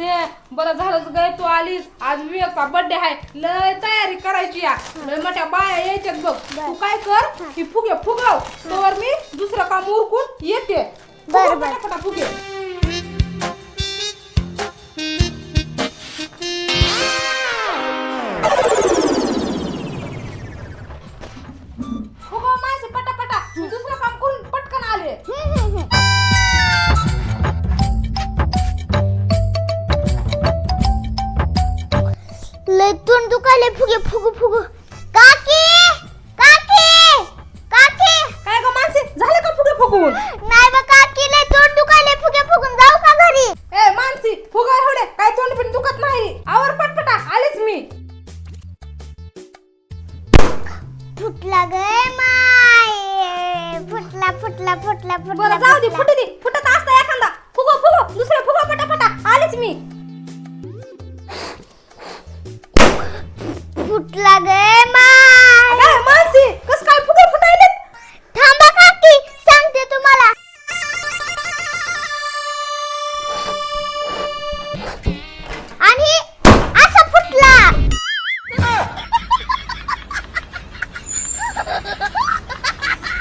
माणसे बरं झालंच गाय तू आलीस. आज विवेकचा बर्थडे आहे. लय तयारी करायची या. लय मोठ्या बाया यायच्यात बघ. तू काय कर की फुगे फुगव. तोवर मी दुसरं काम उरकून येते. बरं, बरं. फुगे. लय तोंड दुखायले फुगे फुगू फुगू काकी काकी काकी काय ग माणसे झाले का फुगे फुगवून नाही बा काकी लय तोंड दुखायले फुगे फुगून जाऊ का घरी ए मानसी फुगा एवढे काय तोंड पण दुखत नाही आवर पटपटा आलेच मी फुटला ग माय फुटला फुटला फुटला फुटला बरं जाऊ दे. फुटू दे फुटत फुटला गे माय. अरे मानसी कस काय फुगे फुटायले थांबा काकी सांगते तुम्हाला. आणि असा फुटला.